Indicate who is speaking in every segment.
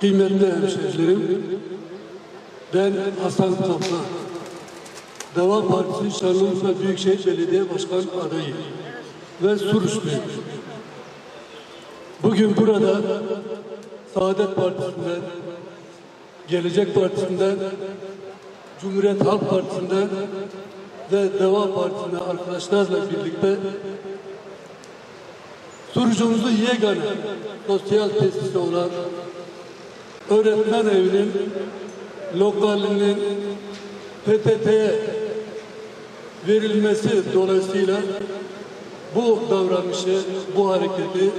Speaker 1: kıymetli hemşehrilerim, ben Hasan Kaplan, Deva Partisi Şanlıurfa Büyükşehir Belediye Başkan adayı ve Suruçluyum. Bugün burada Saadet Partisi'nden, Gelecek Partisi'nden, Cumhuriyet Halk Partisi'nden ve Deva Partisi'nden arkadaşlarla birlikte Surucumuzu yegane sosyal tesisi olan öğretmen evinin lokalinin PTT'ye verilmesi dolayısıyla bu davranışı, bu hareketi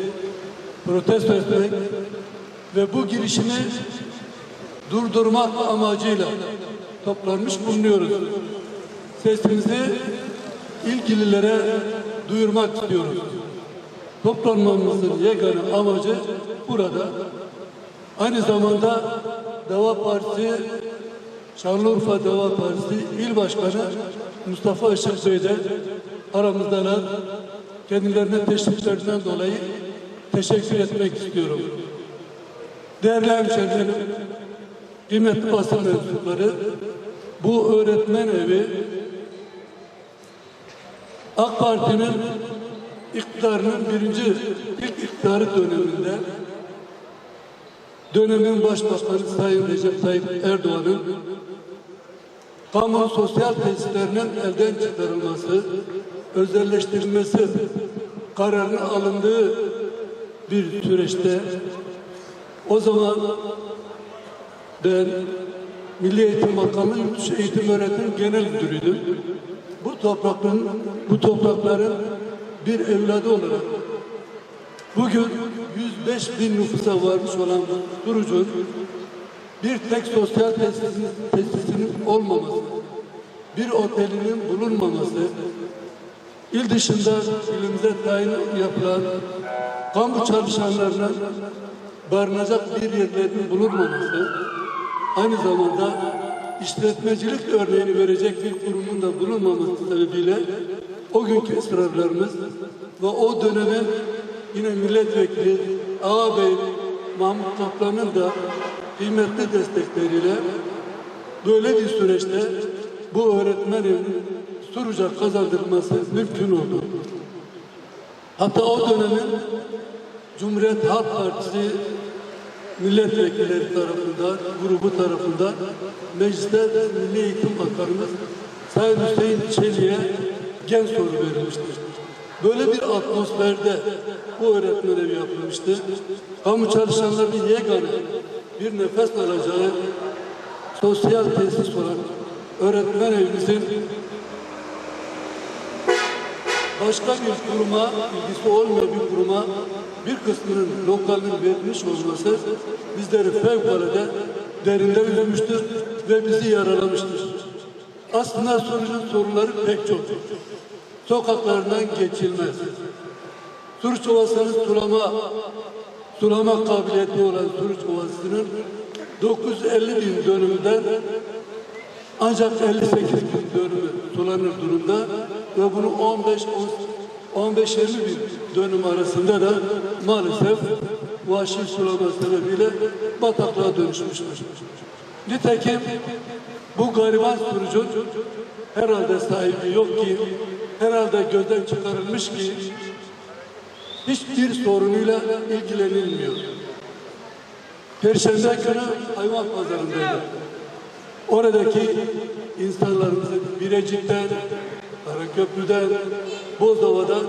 Speaker 1: protesto etmek ve bu girişimi durdurmak amacıyla toplanmış bulunuyoruz. Sesimizi ilgililere duyurmak istiyoruz. Toplanmamızın yegane amacı burada. Aynı zamanda Deva Partisi, Şanlıurfa Deva Partisi İl Başkanı Mustafa Işık Bey de aramızdalar. Kendilerine teşviklerinden dolayı teşekkür etmek istiyorum. Değerli hemşehrilerim, kıymetli basın mensupları, bu öğretmen evi AK Parti'nin iktidarının birinci ilk iktidarı döneminde dönemin başbakanı Sayın Recep Tayyip Erdoğan'ın kamu sosyal tesislerinin elden çıkarılması, özelleştirilmesi kararının alındığı bir süreçte o zaman ben Milli Eğitim Bakanlığı Yurtdışı Eğitim Öğretim Genel Müdürüydüm. Bu toprakların, bu toprakların bir evladı olarak bugün 105 bin nüfusa varmış olan Durucun bir tek sosyal tesisinin, tesisinin olmaması, bir otelinin bulunmaması, il dışında ilimize tayin yapılan kamu çalışanlarına barınacak bir yerlerinin bulunmaması, aynı zamanda işletmecilik örneğini verecek bir kurumun da bulunmaması sebebiyle o günkü ısrarlarımız ve o dönemin yine milletvekili ağabey Mahmut Kaplan'ın da kıymetli destekleriyle böyle bir süreçte bu öğretmen evinin Suruca kazandırılması mümkün oldu. Hatta o dönemin Cumhuriyet Halk Partisi milletvekilleri tarafından, grubu tarafından mecliste Milli Eğitim Bakanımız Sayın Hüseyin Çelik'e gen soru verilmiştir. Böyle bir atmosferde bu öğretmen evi yapılmıştı. Kamu çalışanlarının yegane bir nefes alacağı sosyal tesis olan öğretmen evimizin başka bir kuruma, ilgisi olmayan bir kuruma bir kısmının lokalinin verilmiş olması bizleri fevkalade derinde üzmüştür ve bizi yaralamıştır. Aslında sorunun soruları pek çok. Sokaklarından geçilmez. Suruç Ovası'nın sulama, sulama kabiliyeti olan Suruç Ovası'nın 950 bin dönümden ancak 58 bin dönümü sulanır durumda ve bunu 15 15-20 bin dönüm arasında da maalesef vahşi sulama sebebiyle bataklığa dönüşmüştür. Nitekim bu gariban sürücü herhalde sahibi yok ki, herhalde gözden çıkarılmış ki hiçbir sorunuyla ilgilenilmiyor. Perşembe günü hayvan pazarındaydı. Oradaki insanlarımızın Birecik'ten, Karaköprü'den, Bozdova'dan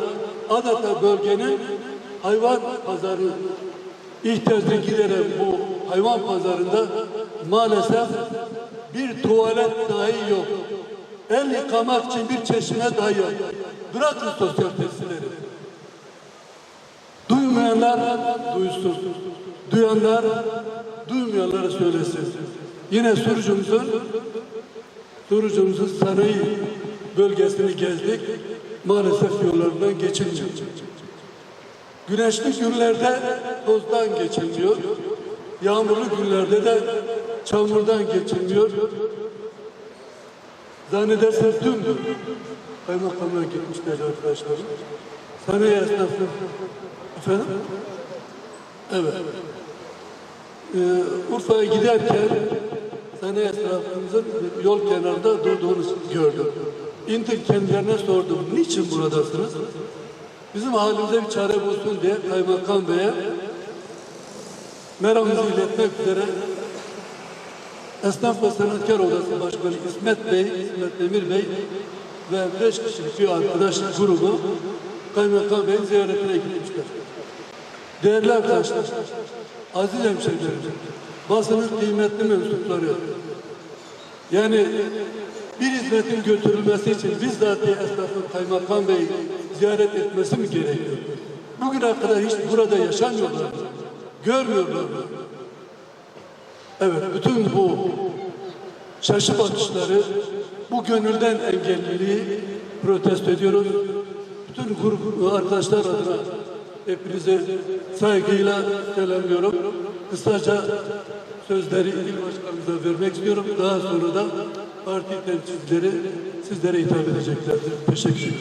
Speaker 1: adeta bölgenin hayvan pazarı ihtiyacını gideren bu hayvan pazarında maalesef bir tuvalet dahi yok. El yıkamak için bir çeşme dahi. Bırakın sosyal tesisleri. Duymayanlar duysun. Duyanlar duymayanlara söylesin. Yine Surucumuzun Surucumuzun sanayi bölgesini gezdik. Maalesef yollarından geçilmiyor. Güneşli günlerde tozdan geçilmiyor. Yağmurlu günlerde de çamurdan geçilmiyor. Zannedersiniz dün kaymakamlar gitmişler arkadaşlar. Sanayi esnafı. Efendim? Evet. e, Urfa'ya giderken sene esnafımızın yol kenarında durduğunu gördüm. İndim kendilerine sordum. Niçin buradasınız? Bizim halimize bir çare bulsun diye Kaymakam Bey'e meramımızı iletmek üzere Esnaf ve Sanatkar Odası Başkanı İsmet Bey, İsmet Demir Bey ve beş kişilik bir arkadaş grubu Kaymakam Bey'in ziyaretine gitmişler. Değerli arkadaşlar, aziz hemşehrilerim, basının kıymetli mensupları, yani bir hizmetin götürülmesi için bizzat esnafın Kaymakam Bey'i ziyaret etmesi mi gerekiyor? Bugüne kadar hiç burada yaşamıyorlar. mı? Görmüyorlar? Evet, bütün bu şaşı bakışları, bu gönülden engelliliği protesto ediyoruz. Bütün grup arkadaşlar adına hepinize saygıyla selamlıyorum. Kısaca sözleri il başkanımıza vermek istiyorum. Daha sonra da parti temsilcileri sizlere hitap edeceklerdir. Teşekkür ederim.